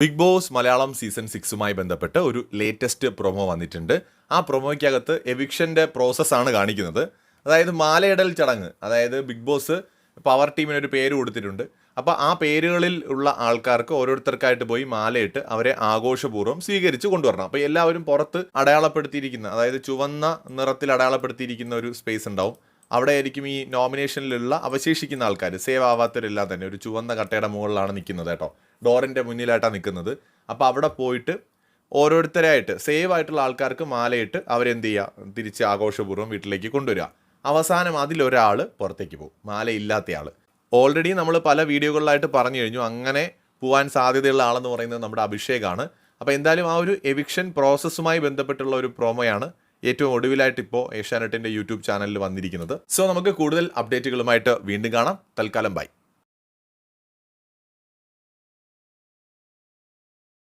Big Boss Malayalam season സിക്സുമായി ബന്ധപ്പെട്ട് ഒരു ലേറ്റസ്റ്റ് പ്രൊമോ വന്നിട്ടുണ്ട്. ആ പ്രൊമോയ്ക്കകത്ത് എവിക്ഷന്റെ പ്രോസസ്സാണ് കാണിക്കുന്നത്. അതായത് മാലയിടൽ ചടങ്ങ് അതായത് ബിഗ് ബോസ് പവർ ടീമിന് ഒരു പേര് കൊടുത്തിട്ടുണ്ട്. അപ്പോൾ ആ പേരുകളിൽ ഉള്ള ആൾക്കാർക്ക് ഓരോരുത്തർക്കായിട്ട് പോയി മാലയിട്ട് അവരെ ആഘോഷപൂർവം സ്വീകരിച്ച് കൊണ്ടുവരണം. അപ്പോൾ എല്ലാവരും പുറത്ത് അടയാളപ്പെടുത്തിയിരിക്കുന്ന അതായത് ചുവന്ന നിറത്തിൽ അടയാളപ്പെടുത്തിയിരിക്കുന്ന ഒരു സ്പേസ് ഉണ്ടാവും. അവിടെ ആയിരിക്കും ഈ നോമിനേഷനിലുള്ള അവശേഷിക്കുന്ന ആൾക്കാർ. സേവ് ആവാത്തവരെല്ലാം തന്നെ ഒരു ചുവന്ന കട്ടയുടെ മുകളിലാണ് നിൽക്കുന്നത് കേട്ടോ. ഡോറിന്റെ മുന്നിലായിട്ടാണ് നിൽക്കുന്നത്. അപ്പോൾ അവിടെ പോയിട്ട് ഓരോരുത്തരായിട്ട് സേവ് ആയിട്ടുള്ള ആൾക്കാർക്ക് മാലയിട്ട് അവരെന്ത് ചെയ്യുക തിരിച്ച് ആഘോഷപൂർവം വീട്ടിലേക്ക് കൊണ്ടുവരിക. അവസാനം അതിലൊരാൾ പുറത്തേക്ക് പോകും. മാലയില്ലാത്തയാൾ ഓൾറെഡി നമ്മൾ പല വീഡിയോകളിലായിട്ട് പറഞ്ഞു കഴിഞ്ഞു. അങ്ങനെ പോകാൻ സാധ്യതയുള്ള ആളെന്ന് പറയുന്നത് നമ്മുടെ അഭിഷേകാണ്. അപ്പോൾ എന്തായാലും ആ ഒരു എവിക്ഷൻ പ്രോസസ്സുമായി ബന്ധപ്പെട്ടുള്ള ഒരു പ്രോമോയാണ് ഏറ്റവും ഒടുവിലായിട്ട് ഇപ്പോൾ ഏഷ്യാനെറ്റിന്റെ യൂട്യൂബ് ചാനലിൽ വന്നിരിക്കുന്നത്. സോ നമുക്ക് കൂടുതൽ അപ്ഡേറ്റുകളുമായിട്ട് വീണ്ടും കാണാം. തൽക്കാലം ബൈ.